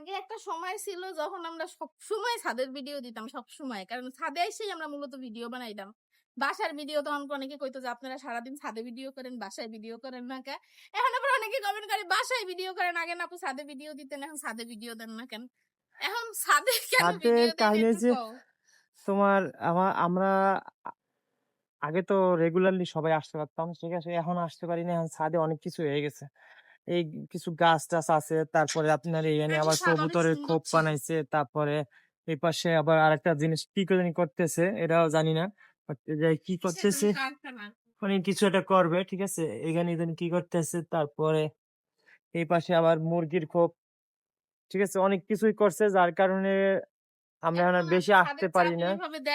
আগে একটা সময় ছিল যখন আমরা সব সময় ছাদের ভিডিও দিতাম সব সময় কারণ ছাদে এসেই আমরা মূলত ভিডিও বানাইতাম। বাসার ভিডিও তখন অনেকে কইতো যে আপনারা সারাদিন ছাদে ভিডিও করেন বাসায় ভিডিও করেন না কে এখন আবার অনেকে কমেন্ট করে বাসায় ভিডিও করেন আগে না আপু ছাদে ভিডিও দিতেন এখন ছাদে ভিডিও দেন না কেন? এখন ছাদে কেন ভিডিও দেন যে- তোমার আমার আমরা আগে তো রেগুলারলি সবাই আসতে পারতাম ঠিক আছে? এখন আসতে পারি না এখন ছাদে অনেক কিছু হয়ে গেছে। এই কিছু গাছ টাছ আছে তারপরে আপনার এখানে আবার কবুতরের খোপ বানাইছে তারপরে এই পাশে আবার আরেকটা জিনিস কি করে জানি করতেছে এটাও জানি না। But এই যে কি করতেছে মানে কিছু একটা করবে ঠিক আছে? এখানে জানি কি করতেছে তারপরে এই পাশে আবার মুরগির খোপ ঠিক আছে? অনেক কিছুই করছে যার কারণে আমরা বেশি আসতে পারি না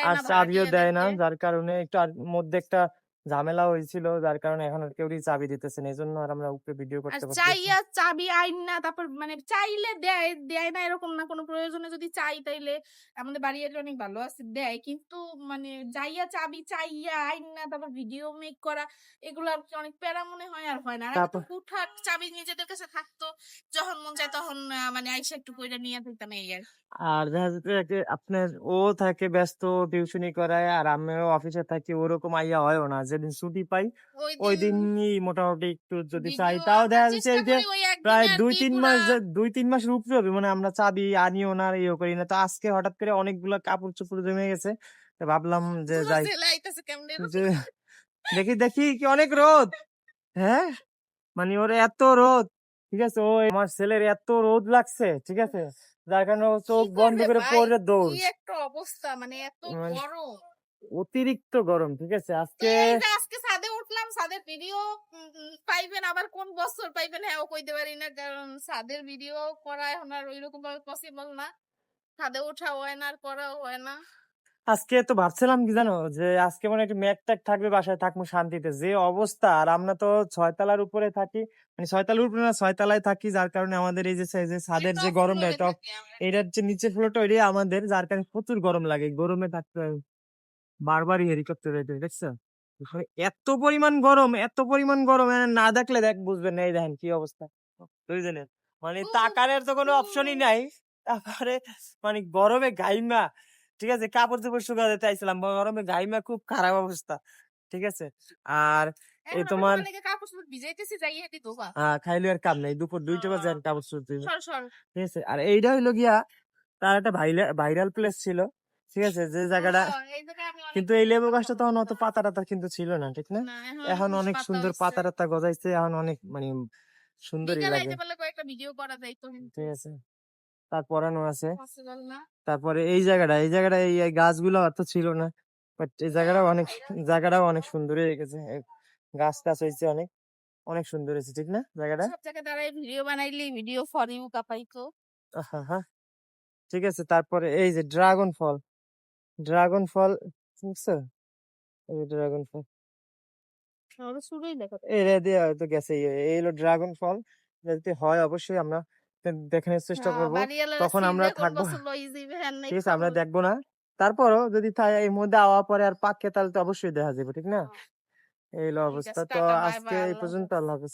আর চাবিও দেয় না যার কারণে একটু মধ্যে একটা ঝামেলা হয়েছিল যার কারণে এখন আর কেউই চাবি দিতেছে না এই জন্য আর আমরা উপরে ভিডিও আর করতে পারতেছি না। চাইয়া চাবি আইন না তারপর মানে চাইলে দেয় দেয় না এরকম না কোনো প্রয়োজনে যদি চাই তাইলে আমাদের বাড়ি এলে অনেক ভালো আছে দেয় কিন্তু মানে যাইয়া চাবি চাইয়া আইন না তারপর ভিডিও মেক করা এগুলো আর কি অনেক প্যারা মনে হয় আর হয় না আর তারপর- হুটহাট চাবি নিজেদের কাছে থাকতো যখন মন চায় তখন আহ, মানে আইসা একটু কইরা নিয়ে দিতাম এই আর কি। আর দেখা যাচ্ছে যে আপনার ও থাকে ব্যস্ত টিউশনি করায় আর আমিও অফিসে থাকি ওরকম আইয়া হয়ও না যেদিন ছুটি পাই ওই দিনই মোটামুটি একটু যদি চাই তাও দেখা যাচ্ছে চেষ্টা যে প্রায় দুই তিন মাস দুই তিন মাসের উপরে হবে মানে আমরা চাবি আনিও না আর ইয়ে করি না। তো আজকে হঠাৎ করে অনেকগুলা কাপড় চোপড় জমে গেছে ভাবলাম যে যাই দেখি দেখি কি অনেক রোদ। হ্যাঁ? মানে ওর এত রোদ ঠিক আছে? ও আমার ছেলের এত রোদ লাগছে ঠিক আছে? যার কারণে চোখ বন্ধ করে? পড়ে দৌড় একটা অবস্থা মানে এত মানে- গরম। অতিরিক্ত গরম ঠিক আছে? আজকে আজকে ছাদে উঠলাম ছাদের ভিডিও পাইবেন আবার কোন বছর পাইবেন হ্যাঁ কইতে পারি না কারণ ছাদের ভিডিও করা এখন আর ওইরকম ভাবে পসিবল না। ছাদে ওঠা হয় না আর করাও হয় না। আজকে তো ভাবছিলাম কি জানো যে আজকে মানে একটু ম্যাক ট্যাক থাকবে বাসায় থাকব শান্তিতে। যে অবস্থা আর আমরা তো ছয়তলার উপরে থাকি মানে ছয়তলার উপরে না ছয়তলায় থাকি যার কারণে আমাদের এই যে ছাদের যে গরমটা এটা এটার যে নিচের ফ্লোরটা ওইটাই আমাদের যার কারণে প্রচুর গরম লাগে গরমে থাকতে হয় বারবারই হেলিকপ্টার দেখছ? ওখানে এত পরিমাণ গরম এত পরিমাণ গরম না দেখলে দেখ বুঝবেন এই দেখেন কি অবস্থা। বুঝলেন? মানে তাকারের তো কোনো অপশনই নাই। তারপরে মানে গরমে গাইমা ঠিক আছে? কাপড় চোপড় শুকাতে চাইছিলাম গরমে গাইমা খুব খারাপ অবস্থা ঠিক আছে? আর এই তোমার- আহ, খাইলে আর কাম নাই দুপুর দুইটা বাজে কাপড় চোপড় ধুইবে। সর সর। ঠিক আছে? আর এইটা হইল গিয়া তার একটা ভাইরাল প্লেস ছিল। ঠিক আছে যে জায়গাটা কিন্তু এই লেবু গাছটা তখন অত পাতা টাতা কিন্তু ছিল না ঠিক না? এখন অনেক সুন্দর পাতা টাতা গজাইছে এখন অনেক মানে সুন্দরই বিকালে লাগে। ঠিক আছে আছে। তারপরে এই জায়গাটা এই জায়গাটা এই গাছগুলো অত ছিল না বাট এই জায়গাটাও অনেক জায়গাটাও অনেক সুন্দর হয়ে গেছে। গাছ টাছ হয়েছে অনেক অনেক সুন্দর হয়েছে ঠিক না জায়গাটা? সব জায়গায় ভিডিও বানাইলি ভিডিও ফর ইউ কাপাইতো ঠিক আছে তারপরে এই যে ড্রাগন ফল ড্রাগন ফল বুঝছ এই ড্রাগন ফল ওরা শুরুই দেখো এই দিয়ে হয়তো গেছে। এই এই হলো ড্রাগন ফল যদি হয় অবশ্যই আমরা দেখানোর চেষ্টা হ্যাঁ, করব। তখন আমরা থাকব। ঠিক আছে আমরা দেখব না। তারপরও যদি এর মধ্যে আওয়া পরে আর পাকে তাহলে তো অবশ্যই দেখা যাবে ঠিক না? হ্যাঁ। এই হলো অবস্থা। তো আজকে এই পর্যন্ত আল্লাহ হাফেজ।